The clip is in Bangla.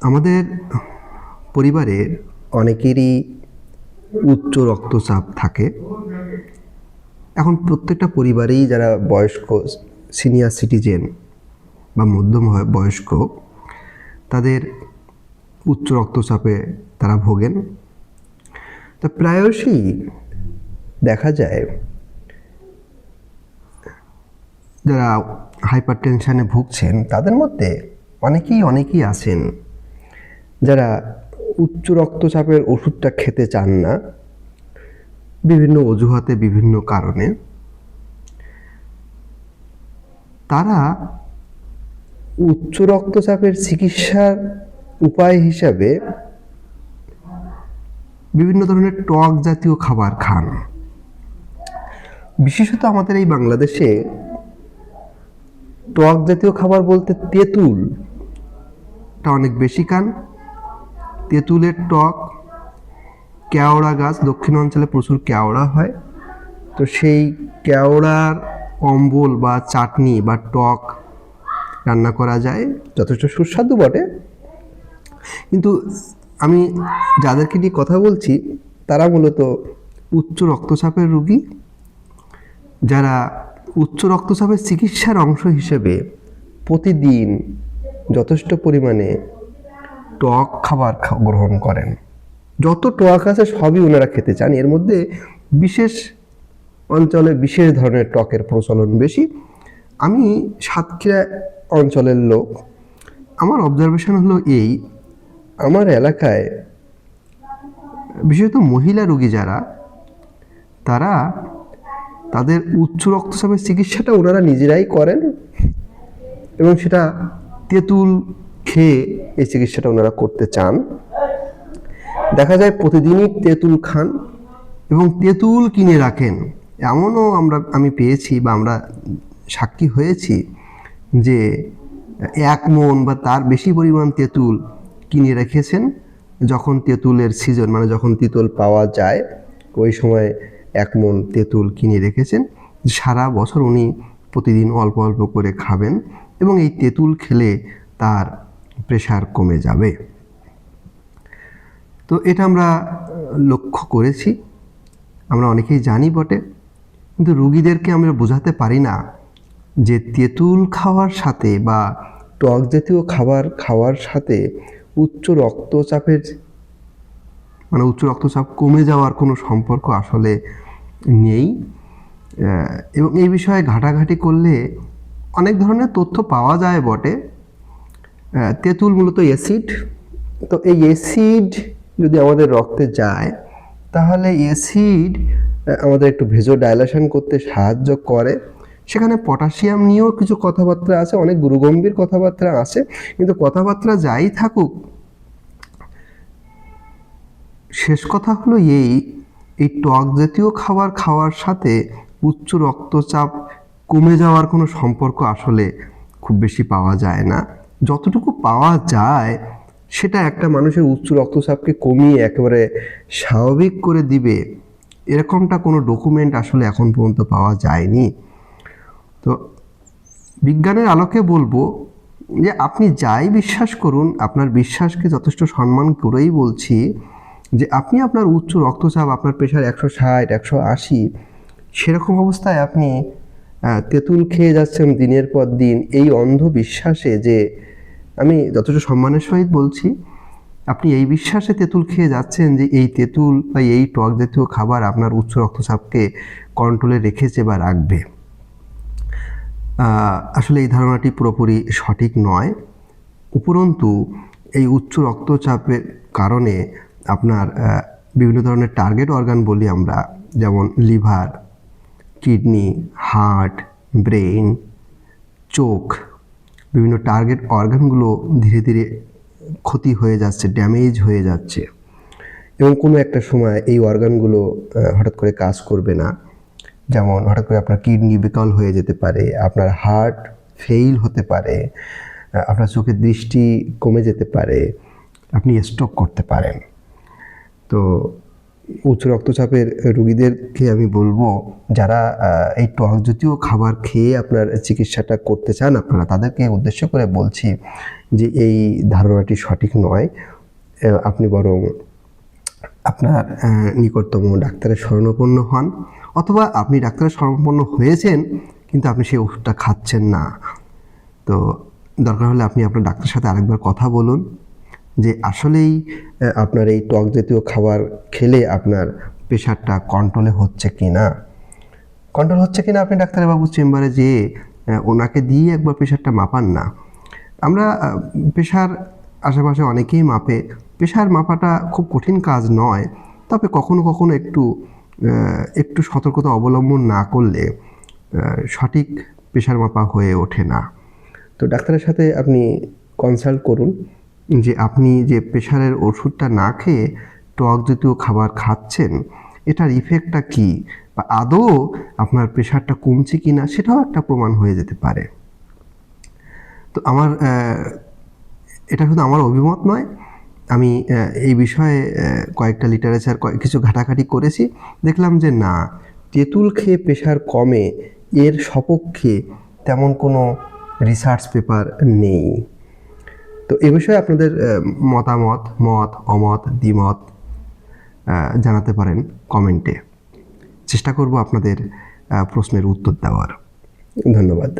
আমাদের পরিবারের অনেকেরই উচ্চ রক্তচাপ থাকে। এখন প্রত্যেকটা পরিবারেই যারা বয়স্ক সিনিয়র সিটিজেন বা মধ্যম বয়- বয়স্ক, তাদের উচ্চ রক্তচাপে তারা ভোগেন। তা প্রায়শই দেখা যায় যারা হাইপার টেনশানে ভুগছেন, তাদের মধ্যে অনেকেই অনেকেই আছেন যারা উচ্চ রক্তচাপের ওষুধটা খেতে চান না, বিভিন্ন অজুহাতে, বিভিন্ন কারণে। তারা উচ্চ রক্তচাপের চিকিৎসার উপায় হিসাবে বিভিন্ন ধরনের টক জাতীয় খাবার খান। বিশেষত আমাদের এই বাংলাদেশে টক জাতীয় খাবার বলতে তেঁতুল টা অনেক বেশি খান তেঁতুলের টক, কেওড়া গাছ, দক্ষিণ অঞ্চলে প্রচুর কেওড়া হয়। তো সেই কেওড়ার অম্বল বা চাটনি বা টক রান্না করা যায়, যথেষ্ট সুস্বাদু বটে। কিন্তু আমি যাদেরকে নিয়ে কথা বলছি, তারা মূলত উচ্চ রক্তচাপের রোগী। যারা উচ্চ রক্তচাপের চিকিৎসার অংশ হিসেবে প্রতিদিন যথেষ্ট পরিমাণে টক খাবার গ্রহণ করেন। যত টক আছে সবই ওনারা খেতে চান। এর মধ্যে বিশেষ অঞ্চলে বিশেষ ধরনের টকের প্রচলন বেশি। আমি সাতক্ষীরা অঞ্চলের লোক। আমার অবজারভেশন হলো এই, আমার এলাকায় বিশেষত মহিলা রোগী যারা, তারা তাদের উচ্চ রক্তচাপের চিকিৎসাটা ওনারা নিজেরাই করেন এবং সেটা তেঁতুল খেয়ে এই চিকিৎসাটা ওনারা করতে চান। দেখা যায় প্রতিদিনই তেঁতুল খান এবং তেঁতুল কিনে রাখেন। এমনও আমরা, আমি পেয়েছি বা আমরা সাক্ষী হয়েছি যে এক মন বা তার বেশি পরিমাণ তেঁতুল কিনে রেখেছেন যখন তেঁতুলের সিজন মানে যখন তেঁতুল পাওয়া যায়, ওই সময় এক মন তেঁতুল কিনে রেখেছেন। সারা বছর উনি প্রতিদিন অল্প অল্প করে খাবেন। এবং এই তেঁতুল খেলে তার প্রেশার কমে যাবে। তো এটা আমরা লক্ষ্য করেছি। আমরা অনেকেই জানি বটে, কিন্তু রুগীদেরকে আমরা বোঝাতে পারি না যে তেঁতুল খাওয়ার সাথে বা টক জাতীয় খাবার খাওয়ার সাথে উচ্চ রক্তচাপের মানে উচ্চ রক্তচাপ কমে যাওয়ার কোনো সম্পর্ক আসলে নেই। এবং এই বিষয়ে ঘাটাঘাটি করলে অনেক ধরনের তথ্য পাওয়া যায় বটে। তেঁতুল মূলত অ্যাসিড তো এই অ্যাসিড যদি আমাদের রক্তে যায়, তাহলে অ্যাসিড আমাদের একটু ভেজো ডাইলেশন করতে সাহায্য করে। সেখানে পটাশিয়াম নিয়েও কিছু কথাবার্তা আছে, অনেক গুরুগম্ভীর কথাবার্তা আছে। কিন্তু কথাবার্তা যাই থাকুক, শেষ কথা হলো এই এই টক জাতীয় খাবার খাওয়ার সাথে উচ্চ রক্তচাপ কমে যাওয়ার কোনো সম্পর্ক আসলে খুব বেশি পাওয়া যায় না। যতটুকু পাওয়া যায়, সেটা একটা মানুষের উচ্চ রক্তচাপকে কমিয়ে একেবারে স্বাভাবিক করে দিবে। এরকমটা কোনো ডকুমেন্ট আসলে এখন পর্যন্ত পাওয়া যায়নি। তো বিজ্ঞানের আলোকে বলব যে, আপনি যাই বিশ্বাস করুন, আপনার বিশ্বাসকে যথেষ্ট সম্মান করেই বলছি যে, আপনি আপনার উচ্চ রক্তচাপ, আপনার প্রেশার একশো ষাট, একশো আশি, সেরকম অবস্থায় আপনি তেঁতুল খেয়ে যাচ্ছেন দিনের পর দিন এই অন্ধ বিশ্বাসে যে আমি যথেষ্ট সম্মানের সহিত বলছি, আপনি এই বিশ্বাসে তেঁতুল খেয়ে যাচ্ছেন যে এই তেঁতুল বা এই টক জাতীয় খাবার আপনার উচ্চ রক্তচাপকে কন্ট্রোলে রেখেছে বা রাখবে। আসলে এই ধারণাটি পুরোপুরি সঠিক নয়। উপরন্তু, এই উচ্চ রক্তচাপের কারণে আপনার বিভিন্ন ধরনের টার্গেট অর্গান বলি আমরা, যেমন লিভার কিডনি, হার্ট ব্রেন চোখ বিভিন্ন টার্গেট অর্গানগুলো ধীরে ধীরে ক্ষতি হয়ে যাচ্ছে ড্যামেজ হয়ে যাচ্ছে এবং কোনো একটা সময় এই অর্গানগুলো হঠাৎ করে কাজ করবে না। যেমন হঠাৎ করে আপনার কিডনি বিকল হয়ে যেতে পারে, আপনার হার্ট ফেইল হতে পারে আপনার চোখের দৃষ্টি কমে যেতে পারে, আপনি স্ট্রোক করতে পারেন। তো উচ্চ রক্তচাপের রুগীদেরকে আমি বলব, যারা এই টক জাতীয় খাবার খেয়ে আপনার চিকিৎসাটা করতে চান, আপনারা তাদেরকে উদ্দেশ্য করে বলছি যে এই ধারণাটি সঠিক নয়। আপনি বরং আপনার নিকটতম ডাক্তারের শরণাপন্ন হন, অথবা আপনি ডাক্তারের শরণাপন্ন হয়েছেন, কিন্তু আপনি সেই ওষুধটা খাচ্ছেন না। তো দরকার হলে আপনি আপনার ডাক্তারের সাথে আরেকবার কথা বলুন। যে আসলেই আপনার এই টক জাতীয় খাবার খেলে আপনার প্রেশারটা কন্ট্রোলে হচ্ছে কি না কন্ট্রোল হচ্ছে কি না আপনি ডাক্তারবাবু চেম্বারে যেয়ে ওনাকে দিয়ে একবার প্রেশারটা মাপান না। আমরা প্রেশার আশেপাশে অনেকেই মাপে। প্রেশার মাপাটা খুব কঠিন কাজ নয়। তবে কখনো কখনো একটু একটু সতর্কতা অবলম্বন না করলে সঠিক প্রেশার মাপা হয়ে ওঠে না। তো ডাক্তারের সাথে আপনি কনসাল্ট করুন। যে আপনি যে প্রেশারের ওষুধটা না খেয়ে টক জাতীয় খাবার খাচ্ছেন, এটার ইফেক্টটা কি? বা আদৌ আপনার প্রেশারটা কমছে কি না সেটাও একটা প্রমাণ হয়ে যেতে পারে। তো আমার এটা শুধু আমার অভিমত নয়, আমি এই বিষয়ে কয়েকটা লিটারেচার কিছু ঘাটাঘাটি করেছি। দেখলাম যে না, তেঁতুল খেয়ে প্রেশার কমে, এর সপক্ষে তেমন কোনো রিসার্চ পেপার নেই। তো এ বিষয়ে আপনাদের মতামত, মত, অমত, দ্বিমত জানাতে পারেন কমেন্টে। চেষ্টা করব আপনাদের প্রশ্নের উত্তর দেওয়ার। ধন্যবাদ।